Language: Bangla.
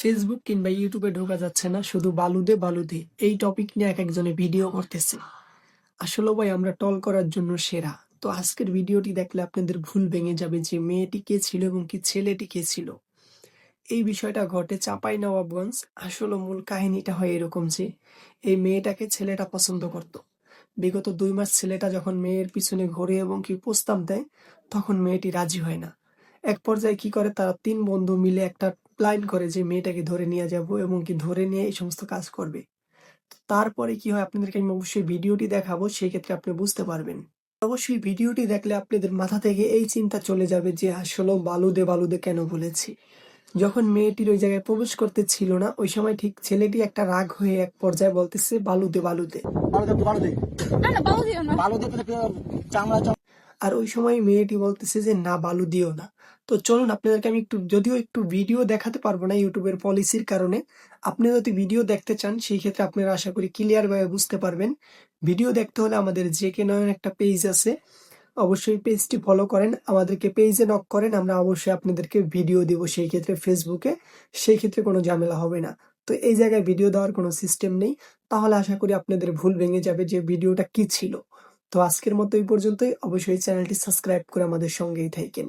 ফেসবুক কিংবা ইউটিউবে ঢোকা যাচ্ছে না, শুধু বালুদে বালুদে। এই টপিক নিয়ে এক একজনে ভিডিও করতেছে। আসলে ভাই, আমরা টল করার জন্য সেরা। তো আজকের ভিডিওটি দেখলে আপনাদের ভুল ভেঙে যাবে যে মেয়েটি কে ছিল এবং কি ছেলেটি কে ছিল। এই বিষয়টা ঘটে চাপাই নবাবগঞ্জ। আসলে মূল কাহিনীটা হয় এরকম যে, এই মেয়েটাকে ছেলেটা পছন্দ করত। বিগত দুই মাস ছেলেটা যখন মেয়ের পিছনে ঘোরে এবং কি প্রস্তাব দেয়, তখন মেয়েটি রাজি হয় না। এক পর্যায়ে কি করে, তারা তিন বন্ধু মিলে একটা প্ল্যান করে যে মেয়েটাকে ধরে নিয়ে যাব এবং কি ধরে নিয়ে এই সমস্ত কাজ করবে। তারপরে কি হয়, আপনাদেরকে আমি অবশ্যই ভিডিওটি দেখাবো, সেই ক্ষেত্রে আপনি বুঝতে পারবেন। অবশ্যই ভিডিওটি দেখলে আপনাদের মাথা থেকে এই চিন্তা চলে যাবে যে আসলে বালুদে বালুদে কেন বলেছি? যখন মেয়েটির ওই জায়গায় প্রবেশ করতে ছিল না ওই সময় ঠিক ছেলেটি একটা রাগ হয়ে এক পর্যায়ে বলতেছে বালুদে বালুদে। আর ওই সময় মেয়েটি বলতেছে যে না বালু দিও না। তো চলুন আপনাদেরকে আমি একটু যদিও একটু ভিডিও দেখাতে পারব না ইউটিউবের পলিসির কারণে আপনি যদি ভিডিও দেখতে চান সেই ক্ষেত্রে আপনারা আশা করি ক্লিয়ার ভাবে বুঝতে পারবেন। ভিডিও দেখতে হলে আমাদের যে কে নয়ন একটা পেজ আছে। অবশ্যই পেজটি ফলো করেন, আমাদেরকে পেজে নক করেন, আমরা অবশ্যই আপনাদেরকে ভিডিও দিব সেই ক্ষেত্রে ফেসবুকে সেই ক্ষেত্রে কোনো ঝামেলা হবে না। তো এই জায়গায় ভিডিও দেওয়ার কোনো সিস্টেম নেই। তাহলে আশা করি আপনাদের ভুল ভেঙে যাবে যে ভিডিওটা কি ছিল। তো আজকের মতো এই পর্যন্তই। অবশ্যই চ্যানেলটি সাবস্ক্রাইব করে আমাদের সঙ্গেই থাকেন।